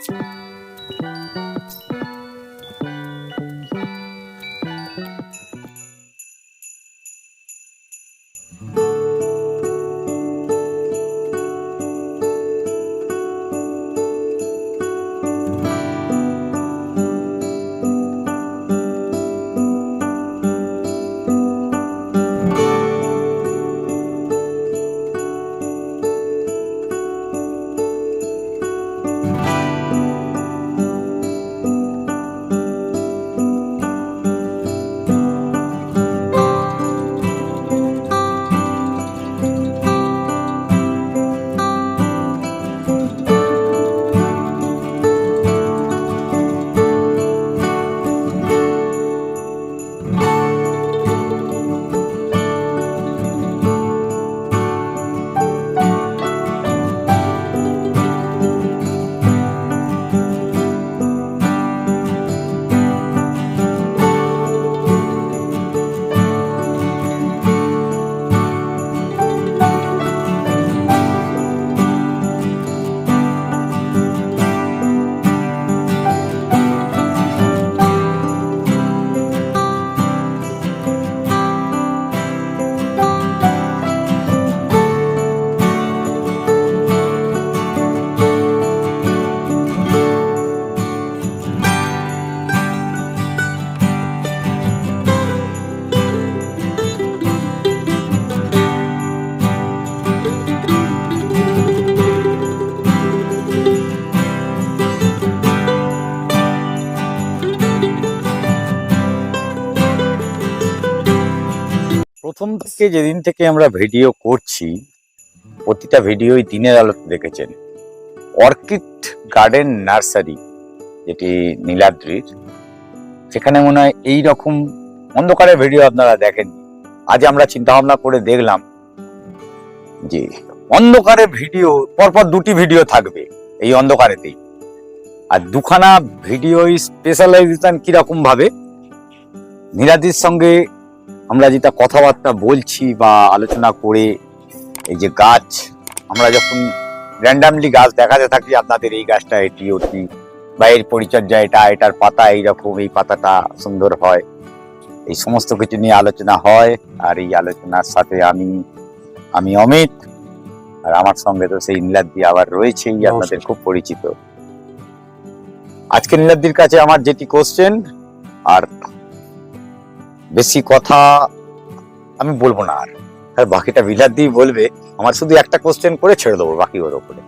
প্রথম থেকে যেদিন থেকে আমরা ভিডিও করছি, প্রতিটা ভিডিওই দিনের আলোতে দেখেছেন। অর্কিড গার্ডেন নার্সারি, যেটি নীলাদ্রির, সেখানে মনে হয় এই রকম অন্ধকারের ভিডিও আপনারা দেখেন আজ আমরা চিন্তা ভাবনা করে দেখলাম যে অন্ধকারে ভিডিও, পরপর দুটি ভিডিও থাকবে এই অন্ধকারেতেই। আর দুখানা ভিডিও স্পেশালাইজেশন কীরকম ভাবে? নীলাদ্রির সঙ্গে আমরা যেটা কথাবার্তা বলছি বা আলোচনা করে এই যে গাছ আমরা যখন র্যান্ডামলি গাছ দেখাতে থাকি আপনাদের এই গাছটা এটি অতি বা এর পরিচর্যা এটা এটার পাতা এইরকম এই পাতাটা সুন্দর হয়। এই সমস্ত কিছু নিয়ে আলোচনা হয় আর এই আলোচনার সাথে আমি আমি অমিত আর আমার সঙ্গে তো সেই নীলাদ্রি আবার রয়েছেই আপনাদের খুব পরিচিত। আজকে নীলাদ্রির কাছে আমার যেটি কোশ্চেন আর বেশি কথা আমি বলব না আর। আর বাকিটা বিলাত দিয়ে বলবে, আমার শুধু একটা কোশ্চেন করে ছেড়ে দেবো বাকি ওর উপরে।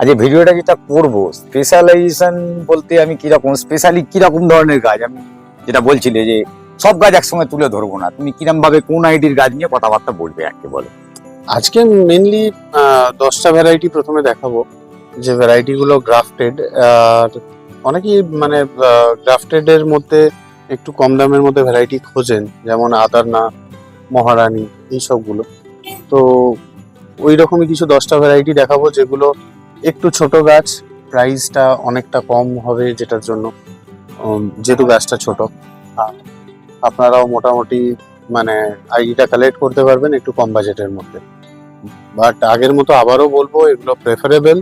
আজ এই ভিডিওটা যেটা করব স্পেশালাইজেশন বলতে আমি কীরকম স্পেশালি কীরকম ধরনের গাছ আমি যেটা বলছিলে যে সব গাছ একসঙ্গে তুলে ধরবো না। তুমি কিরম ভাবে কোন আইডির গাছ নিয়ে কথাবার্তা বলবে, একে বলো। আজকে মেনলি দশটা ভ্যারাইটি প্রথমে দেখাবো। যে ভ্যারাইটিগুলো গ্রাফটেড আর অনেকেই মানে গ্রাফটেড এর মধ্যে একটু কম দামের মধ্যে ভ্যারাইটি খোঁজেন, যেমন আদারনা, মহারানী এই সবগুলো তো ওই রকমই কিছু দশটা ভ্যারাইটি দেখাবো, যেগুলো একটু ছোট গাছ প্রাইসটা অনেকটা কম হবে যেটার জন্য যেহেতু গাছটা ছোট। আপনারাও মোটামুটি মানে আইডিটা কালেক্ট করতে পারবেন একটু কম বাজেটের মধ্যে। বাট আগের মতো আবারও বলব, এগুলো প্রেফারেবল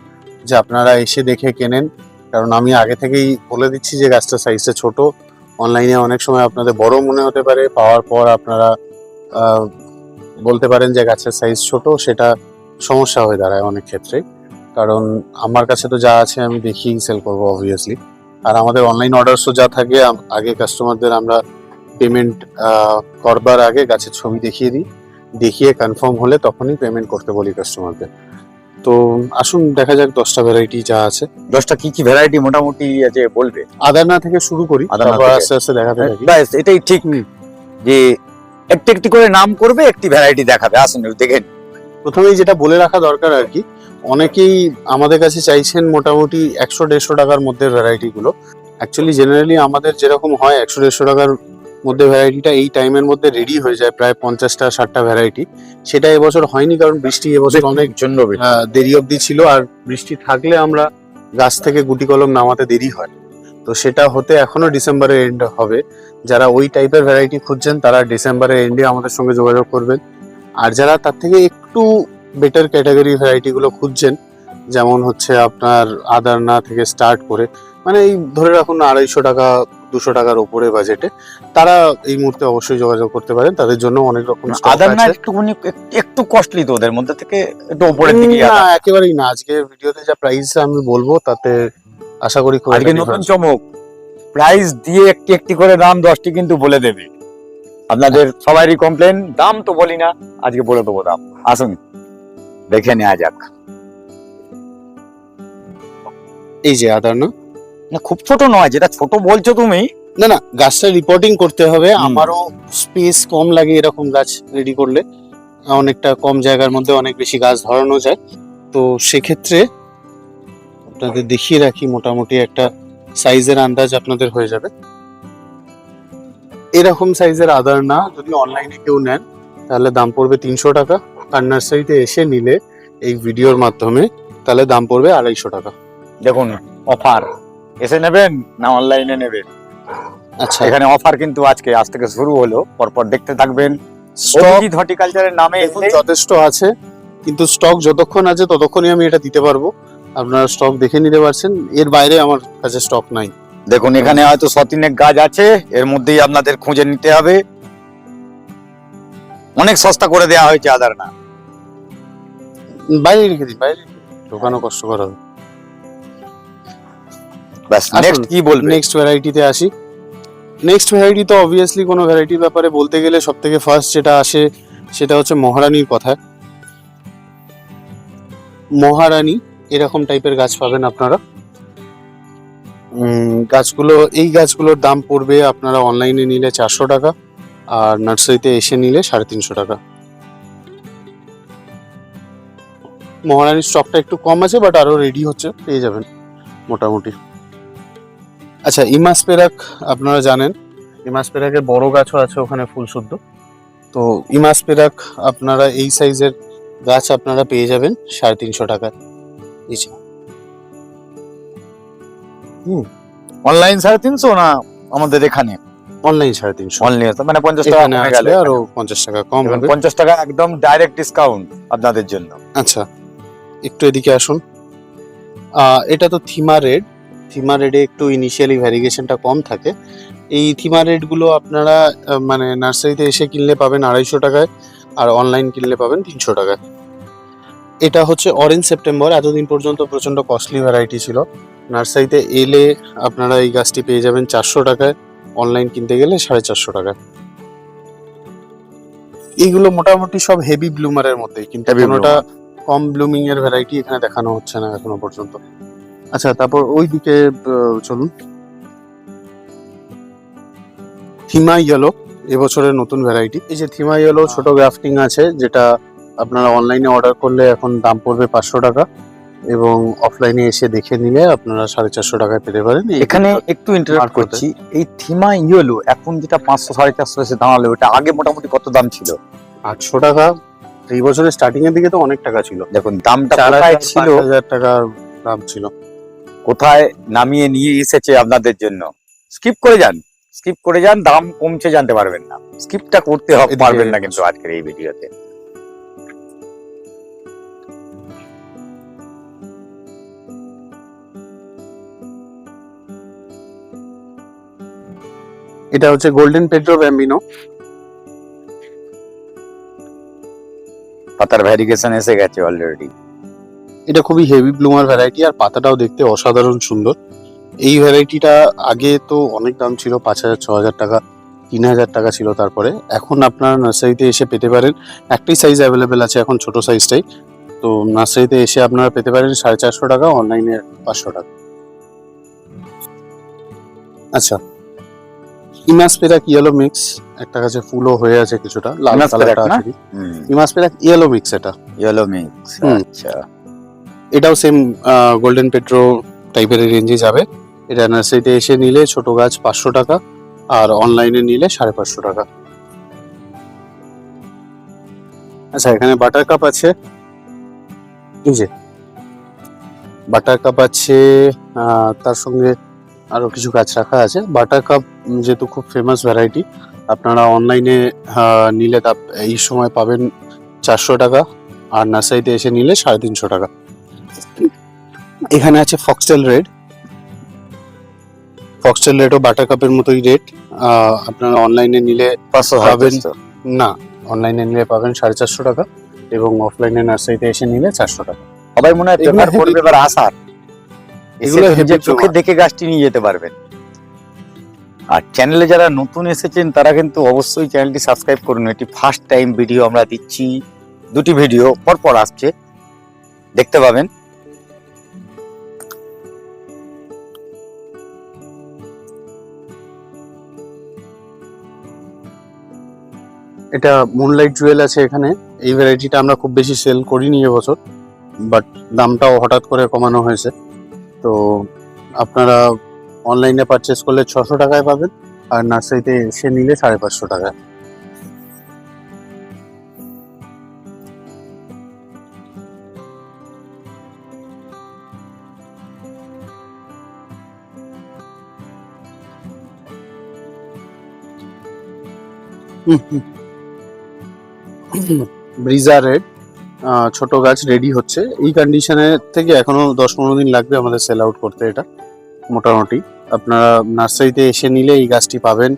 যে আপনারা এসে দেখে কেনেন। কারণ আমি আগে থেকেই বলে দিচ্ছি যে গাছটার সাইজটা ছোট। অনলাইনে অনেক সময় আপনাদের বড় মনে হতে পারে, পাওয়ার পর আপনারা বলতে পারেন যে গাছের সাইজ ছোট, সেটা সমস্যা হয়ে দাঁড়ায় অনেক ক্ষেত্রে। কারণ আমার কাছে তো যা আছে আমি দেখেই সেল করব অবভিয়াসলি আর আমাদের অনলাইন অর্ডারসও যা থাকে আগে কাস্টমারদের আমরা পেমেন্ট করবার আগে গাছের ছবি দেখিয়ে দিই। দেখিয়ে কনফার্ম হলে তখনই পেমেন্ট করতে বলি কাস্টমারদের তো আসুন দেখা যাক দশটা ভ্যারাইটি যা আছে। দশটা কি কি ভ্যারাইটি মোটামুটি আছে বলবে? আদারনা থেকে শুরু করি তারপর আস্তে আস্তে দেখাতে থাকি। ব্যাস এটাই ঠিক। যে একটি একটি করে নাম করবে একটি ভ্যারাইটি দেখাবে। আসুন দেখে নিন। প্রথমেই যেটা বলে রাখা দরকার আর কি অনেকেই আমাদের কাছে চাইছেন মোটামুটি একশো দেড়শো টাকার মধ্যে ভ্যারাইটি গুলো। অ্যাকচুয়ালি জেনারেলি আমাদের যেরকম হয় একশো দেড়শো টাকার মধ্যে ভ্যারাইটিটা এই টাইমের মধ্যে রেডি হয়ে যায় প্রায় পঞ্চাশটা ষাটটা ভ্যারাইটি সেটা এবছর হয়নি কারণ বৃষ্টি এবছর অনেক জন্য দেরি অবধি ছিল আর বৃষ্টি থাকলে আমরা গাছ থেকে গুটি কলম নামাতে দেরি হয়। তো সেটা হতে এখনও ডিসেম্বরের এন্ড হবে। যারা ওই টাইপের ভ্যারাইটি খুঁজছেন তারা ডিসেম্বরের এন্ডে আমাদের সঙ্গে যোগাযোগ করবেন। আর যারা তার থেকে একটু বেটার ক্যাটাগরি ভ্যারাইটিগুলো খুঁজছেন যেমন হচ্ছে আপনার আদারনা থেকে স্টার্ট করে মানে এই ধরে রাখুন আড়াইশো টাকা দুশো টাকার উপরে বাজেটে তারা এই মুহূর্তে অবশ্যই যোগাযোগ করতে পারেন তাদের জন্য অনেক রকম stock আদার একটুখানি একটু কস্টলি তো ওদের মধ্যে থেকে একটু উপরের দিকে না একেবারেই না আজকে ভিডিওতে যা প্রাইস আমি বলব তাতে আশা করি আজকে নতুন চমক। প্রাইস দিয়ে একটি একটি করে দাম দশটি কিন্তু বলে দেবে। আপনাদের সবারই কমপ্লেন দাম তো বলি না আজকে বলে দেবো দাম। আসুন দেখে নেওয়া যাক। এই যে আদারনা না? না খুব ছোট নয় যেটা ছোট বলছো তুমি। না না গাছটা রিপোর্টিং করতে হবে। আমারও স্পেস কম লাগে এরকম গাছ রেডি করলে। অনেকটা কম জায়গার মধ্যে অনেক বেশি গাছ ধরানো যায়। তো সেক্ষেত্রে আপনাদের দেখিয়ে রাখি মোটামুটি একটা সাইজের আন্দাজ আপনাদের হয়ে যাবে। এরকম সাইজের আদার না যদি অনলাইনে কেউ নেন তাহলে দাম পড়বে তিনশো টাকা। আর নার্সারিতে এসে নিলে এই ভিডিওর মাধ্যমে তাহলে দাম পড়বে আড়াইশো টাকা। দেখুন অফার এসে নেবেন না অনলাইনে নেবেন। আচ্ছা। এখানে অফার কিন্তু আজকে আজ থেকে শুরু হলো। পরপর দেখতে থাকবেন। স্টক অভিজিৎ হর্টিকালচারের নামে এখন যথেষ্ট আছে। কিন্তু স্টক যতক্ষণ আছে ততক্ষণই আমি এটা দিতে পারব। আপনারা স্টক দেখে নিতে পারছেন। এর বাইরে আমার কাছে স্টক নাই। দেখুন এখানে হয়তো শতিনেক গাছ আছে। এর মধ্যেই আপনাদের খুঁজে নিতে হবে। অনেক সস্তা করে দেওয়া হয়েছে আদার না। বাইরে রেখে দিন বাইরে। ঢোকানো কষ্টকর হবে। ব্যাস নেক্সট কি বলবেন নেক্সট ভ্যারাইটিতে আসি। নেক্সট ভ্যারাইটি তো অবভিয়াসলি কোনো ভ্যারাইটির ব্যাপারে বলতে গেলে সব থেকে ফার্স্ট যেটা আসে সেটা হচ্ছে মহারানীর কথা। মহারানী এরকম টাইপের গাছ পাবেন আপনারা। গাছগুলো এই গাছগুলোর দাম পড়বে আপনারা অনলাইনে নিলে চারশো টাকা আর নার্সারিতে এসে নিলে সাড়ে তিনশো টাকা। মহারানীর স্টকটা একটু কম আছে বাট আরও রেডি হচ্ছে পেয়ে যাবেন মোটামুটি। আচ্ছা ইমাস পেরাক আপনারা জানেন। ইমাস পেরাকের বড় গাছও আছে ওখানে ফুল শুদ্ধ তো ইমাস পেরাক আপনারা এই সাইজের গাছ আপনারা পেয়ে যাবেন সাড়ে তিনশো টাকায়। এই যে। অনলাইন সাড়ে তিনশো না আমাদের এখানে? অনলাইন সাড়ে তিনশো। অনলাইন মানে পঞ্চাশ টাকা কমে গেল আরও পঞ্চাশ টাকা কম হবে। পঞ্চাশ টাকা একদম ডাইরেক্ট ডিসকাউন্ট আপনাদের জন্য। আচ্ছা একটু এদিকে আসুন। এটা তো থিমা রেড। থিমা রেডে একটু ইনিশিয়ালি ভ্যারিগেশনটা কম থাকে। এই থিমা রেডগুলো আপনারা মানে নার্সারিতে এসে কিনলে পাবেন আড়াইশো টাকায় আর অনলাইন কিনলে পাবেন তিনশো টাকায়। এটা হচ্ছে অরেঞ্জ সেপ্টেম্বর এতদিন পর্যন্ত প্রচণ্ড কস্টলি ভ্যারাইটি ছিল। নার্সারিতে এলে আপনারা এই গাছটি পেয়ে যাবেন চারশো টাকায়। অনলাইন কিনতে গেলে সাড়ে চারশো টাকায়। এইগুলো মোটামুটি সব হেভি ব্লুমারের মধ্যেই কিন্তু কোনোটা কম ব্লুমিং এর ভ্যারাইটি এখানে দেখানো হচ্ছে না এখনও পর্যন্ত। আচ্ছা তারপর ওই দিকে চলুন। থিমা ইয়েলো এবছরের নতুন ভ্যারাইটি এই যে থিমা ইয়েলো ছোট গ্রাফটিং আছে যেটা আপনারা অনলাইনে অর্ডার করলে এখন দাম পড়বে পাঁচশো টাকা এবং অফলাইনে এসে দেখে নিলে আপনারা সাড়ে চারশো টাকায় পেতে পারেন। এখানে একটু ইন্টারাপ্ট করতে। করছি। এই থিমা ইয়েলো এখন যেটা পাঁচশো সাড়ে চারশো এসে দাঁড়াল ওটা আগে মোটামুটি কত দাম ছিল? আটশো টাকা। এই বছরের স্টার্টিং এর দিকে তো অনেক টাকা ছিল। দেখুন দামটা ছিল? হাজার টাকা দাম ছিল। কোথায় নামিয়ে নিয়ে এসেছে আপনাদের জন্য? স্কিপ করে যান। স্কিপ করে যান দাম কমছে জানতে পারবেন না। স্কিপটা করতে হবে পারবেন না কিন্তু আজকের এই ভিডিওতে। এটা হচ্ছে গোল্ডেন পেড্রো ব্যাম্বিনো পাতার ভ্যারিগেশন এসে গেছে অলরেডি এটা খুবই হেভি ব্লুমার ভ্যারাইটি আর পাতাটাও দেখতে অসাধারণ সুন্দর। এই ভ্যারাইটিটা আগে তো অনেক দাম ছিল পাঁচ হাজার ছ হাজার টাকা তিন হাজার টাকা ছিল তারপরে। এখন আপনারা নার্সারিতে এসে পেতে পারেন। একটাই সাইজ অ্যাভেলেবেল আছে এখন ছোট সাইজটাই তো নার্সারিতে এসে আপনারা পেতে পারেন সাড়ে চারশো টাকা অনলাইনে পাঁচশো টাকা। আচ্ছা ইমাস পেরাক ইয়েলো মিক্স একটা কাছে ফুলও হয়ে আছে কিছুটা লাল কালারটা না? ইমাস পেরাক ইয়েলো মিক্স এটা। Yellow mix. আচ্ছা। এটাও সেম গোল্ডেন পেট্রো টাইপের রেঞ্জে যাবে। এটা নার্সারিতে এসে নিলে ছোট গাছ পাঁচশো টাকা আর অনলাইনে নিলে সাড়ে পাঁচশো টাকা। আচ্ছা এখানে বাটার কাপ আছে। এই যে বাটার কাপ আছে তার সঙ্গে আরও কিছু গাছ রাখা আছে। বাটার কাপ যেহেতু খুব ফেমাস ভ্যারাইটি আপনারা অনলাইনে নিলে তা, এই সময় পাবেন চারশো টাকা আর নার্সারিতে এসে নিলে সাড়ে তিনশো টাকা। এখানে আছে ফক্সটেল রেড ফক্সটেল রেডও বাটার কাপের মতোই রেট আপনারা অনলাইনে নিলে পাঁচশো পাবেন। না অনলাইনে নিলে পাবেন সাড়ে চারশো টাকা এবং অফলাইনে নার্সারিতে এসে নিলে চারশো টাকা। সবাই মনে হয় করবে এবার আসার। এগুলো চোখে দেখে গাছটি নিয়ে যেতে পারবেন। আর চ্যানেলে যারা নতুন এসেছেন তারা কিন্তু অবশ্যই চ্যানেলটি সাবস্ক্রাইব করুন। এটি ফার্স্ট টাইম ভিডিও আমরা দিচ্ছি। দুটি ভিডিও পরপর আসছে। দেখতে পাবেন। এটা মুনলাইট জুয়েল আছে এখানে। এই ভ্যারাইটিটা আমরা খুব বেশি সেল করিনি এবছর বাট দামটাও হঠাৎ করে কমানো হয়েছে। তো আপনারা অনলাইনে পারচেস করলে ছশো টাকায় পাবেন, আর নার্সারিতে এসে নিলে সাড়ে পাঁচশো টাকায়। ব্রিজা রেড ছোট গাছ রেডি হচ্ছে। এই কন্ডিশনে থেকে এখনও দশ পনেরো দিন লাগবে আমাদের সেল আউট করতে এটা, মোটামুটি। আপনারা নার্সারিতে এসে নিলে এই গাছটি পাবেন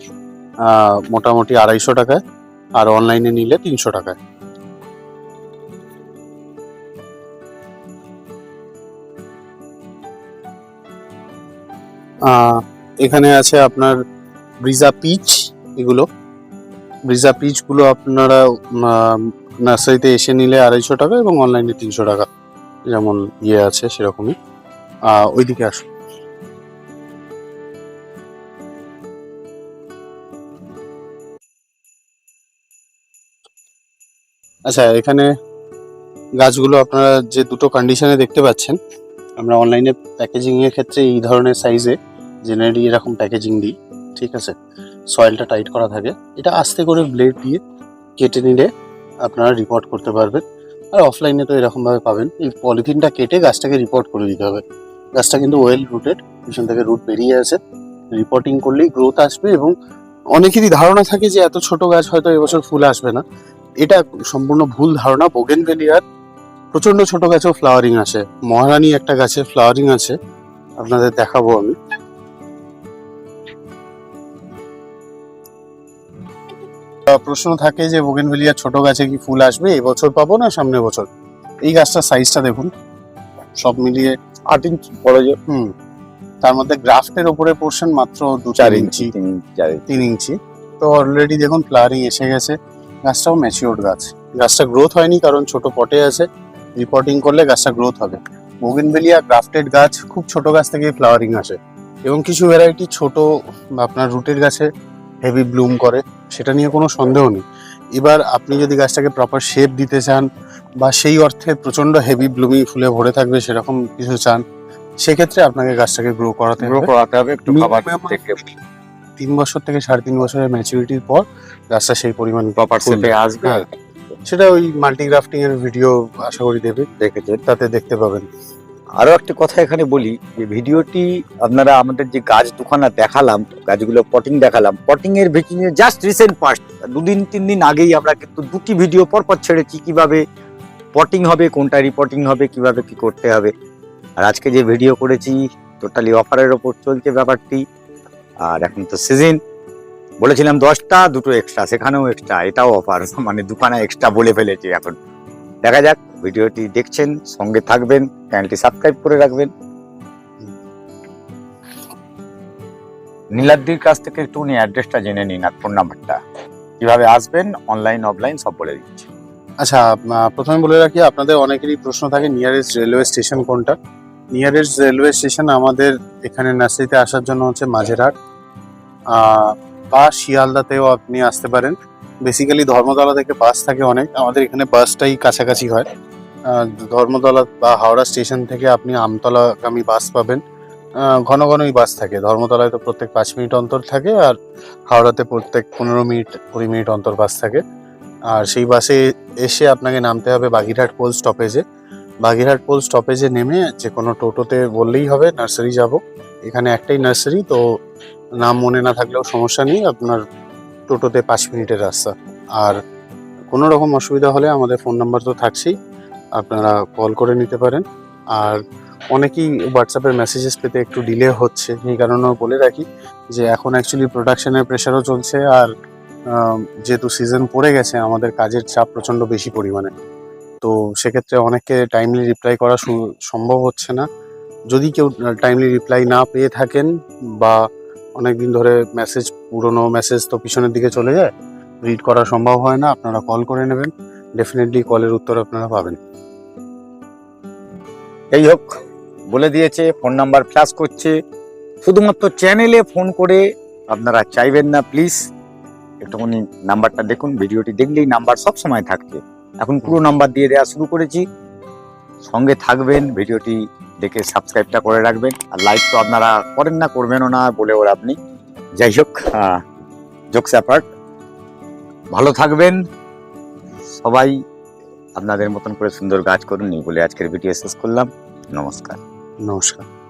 মোটামুটি আড়াইশো টাকায়। আর অনলাইনে নিলে তিনশো টাকায়। এখানে আছে আপনার ব্রিজা পিচ এগুলো। ব্রিজা পিচগুলো আপনারা নার্সারিতে এসে নিলে আড়াইশো টাকা এবং অনলাইনে তিনশো টাকা। যেমন ইয়ে আছে সেরকমই। ওইদিকে আসুন। আচ্ছা এখানে গাছগুলো আপনারা যে দুটো কন্ডিশনে দেখতে পাচ্ছেন, আমরা অনলাইনে প্যাকেজিংয়ের ক্ষেত্রে এই ধরনের সাইজে জেনারেলি এরকম প্যাকেজিং দিই, ঠিক আছে? সয়েলটা টাইট করা থাকে। এটা আস্তে করে ব্লেড দিয়ে কেটে নিলে আপনারা রিপোর্ট করতে পারবেন। আর অফলাইনে তো এরকমভাবে পাবেন। এই পলিথিনটা কেটে গাছটাকে রিপোর্ট করে দিতে হবে। গাছটা কিন্তু ওয়েল রুটেড পিছন থেকে রুট বেরিয়ে আছে রিপোর্টিং করলেই গ্রোথ আসবে এবং অনেকেরই ধারণা থাকে যে এত ছোট গাছ হয়তো এবছর ফুল আসবে না। এটা সম্পূর্ণ ভুল ধারণা। বোগেন ভেলিয়ার প্রচণ্ড ছোট গাছেও ফ্লাওয়ারিং আসে। মহারানী একটা গাছে ফ্লাওয়ারিং আছে। আপনাদের দেখাবো আমি। প্রশ্ন থাকে যে বোগেনভেলিয়া ছোট গাছে কি ফুল আসবে? এবছর পাবো না সামনে বছর? এই গাছটার সাইজটা দেখুন। সব মিলিয়ে আট ইঞ্চ বড় যে হুম। তার মধ্যে গ্রাফটের ওপরে পোর্শন মাত্র দু চার ইঞ্চি তিন ইঞ্চি তো অলরেডি দেখুন ফ্লাওয়ারিং এসে গেছে। গাছটাও ম্যাচিওর গাছ। গাছটা গ্রোথ হয়নি কারণ ছোট পটে আছে। রিপোর্টিং করলে গাছটা গ্রোথ হবে। বোগেনভেলিয়া গ্রাফটেড গাছ খুব ছোট গাছ থেকে ফ্লাওয়ারিং আসে। এবং কিছু ভ্যারাইটি ছোট বা আপনার রুটের গাছে হেভি ব্লুম করে সেটা নিয়ে কোনো সন্দেহ নেই। এবার আপনি যদি গাছটাকে প্রপার শেপ দিতে চান বা সেই অর্থে প্রচণ্ড হেভি ব্লুমি ফুলে ভরে থাকবে সেরকম কিছু চান সেক্ষেত্রে আপনাকে গাছটাকে গ্রো করাতে গ্রো করাতে হবে একটু খাবার থেকে। তিন বছর থেকে সাড়ে তিন বছরের ম্যাচুরিটির পর গাছটা সেই পরিমাণ প্রপার সেপে আসবে। হ্যাঁ। সেটা ওই মাল্টিগ্রাফটিং এর ভিডিও আশা করি দেবে। দেখেছে। তাতে দেখতে পাবেন। আরও একটা কথা এখানে বলি, যে ভিডিওটি আপনারা আমাদের যে গাছ দুখানা দেখালাম, গাছগুলো পটিং দেখালাম পটিং এর ভিডিও জাস্ট রিসেন্ট পাস্ট দুদিন, তিন দিন আগেই আমরা কিন্তু দুটি ভিডিও পরপর ছেড়েছি, কীভাবে পটিং হবে, কোনটা রিপোর্টিং হবে, কীভাবে কি করতে হবে। আর আজকে যে ভিডিও করেছি টোটালি অফারের ওপর চলছে ব্যাপারটি। আর এখন তো সিজন বলেছিলাম দশটা, দুটো এক্সট্রা সেখানেও এক্সট্রা এটাও অফার মানে দুখানা এক্সট্রা বলে ফেলেছি এখন। দেখা যাক। ভিডিওটি দেখছেন, সঙ্গে থাকবেন, চ্যানেলটি সাবস্ক্রাইব করে রাখবেন। নীলাদ্রির কাছ থেকে একটু উনি অ্যাড্রেসটা জেনে নিন আর ফোন নাম্বারটা। কীভাবে আসবেন, অনলাইন, অফলাইন, সব বলে দিচ্ছি। আচ্ছা প্রথমে বলে রাখি, আপনাদের অনেকেরই প্রশ্ন থাকে নিয়ারেস্ট রেলওয়ে স্টেশন কোনটা? নিয়ারেস্ট রেলওয়ে স্টেশন আমাদের এখানে নার্সারিতে আসার জন্য হচ্ছে মাঝেরহাট। বা শিয়ালদাতেও আপনি আসতে পারেন। বেসিক্যালি ধর্মতলা থেকে বাস থাকে অনেক। আমাদের এখানে বাসটাই কাছাকাছি হয়। ধর্মতলা বা হাওড়া স্টেশন থেকে আপনি আমতলাগামী বাস পাবেন। ঘন ঘনই বাস থাকে। ধর্মতলায় তো প্রত্যেক পাঁচ মিনিট অন্তর থাকে আর হাওড়াতে প্রত্যেক পনেরো মিনিট, কুড়ি মিনিট অন্তর বাস থাকে। আর সেই বাসে এসে আপনাকে নামতে হবে বাগিরহাট পোল স্টপেজে। বাগিরহাট পোল স্টপেজে নেমে যে কোনো টোটোতে বললেই হবে, নার্সারি যাব। এখানে একটাই নার্সারি, তো নাম মনে না থাকলেও সমস্যা নেই, আপনার টোটোতে পাঁচ মিনিটের রাস্তা। আর কোনো রকম অসুবিধা হলে আমাদের ফোন নাম্বার তো থাকছেই। আপনারা কল করে নিতে পারেন। আর অনেকেই হোয়াটসঅ্যাপের মেসেজেস পেতে একটু ডিলে হচ্ছে। এই কারণেও বলে রাখি যে, এখন অ্যাকচুয়ালি প্রোডাকশানের প্রেশারও চলছে আর যেহেতু সিজন পড়ে গেছে, আমাদের কাজের চাপ প্রচণ্ড বেশি পরিমাণে। তো সেক্ষেত্রে অনেককে টাইমলি রিপ্লাই করা সম্ভব হচ্ছে না। যদি কেউ টাইমলি রিপ্লাই না পেয়ে থাকেন বা অনেক দিন ধরে মেসেজ পুরনো মেসেজ তো পিছনের দিকে চলে যায় রিড করা সম্ভব হয় না, আপনারা কল করে নেবেন। ডেফিনেটলি কলের উত্তর আপনারা পাবেন। যাই হোক, বলে দিয়েছে ফোন নাম্বার ফ্ল্যাশ করছে। শুধুমাত্র চ্যানেলে ফোন করে আপনারা চাইবেন না প্লিজ একটুখানি নাম্বারটা দেখুন ভিডিওটি দেখলেই নাম্বার সব সময় থাকছে এখন পুরো নাম্বার দিয়ে দেওয়া শুরু করেছি। সঙ্গে থাকবেন ভিডিওটি দেখে সাবস্ক্রাইবটা করে রাখবেন। আর লাইক তো আপনারা করেন না, করবেনও না বলে ওর আপনি যাই হোক জোকস অ্যাপার্ট ভালো থাকবেন। সবাই আপনাদের মতন করে সুন্দর কাজ করুন, এই বলে আজকের ভিডিও শেষ করলাম। নমস্কার। নমস্কার।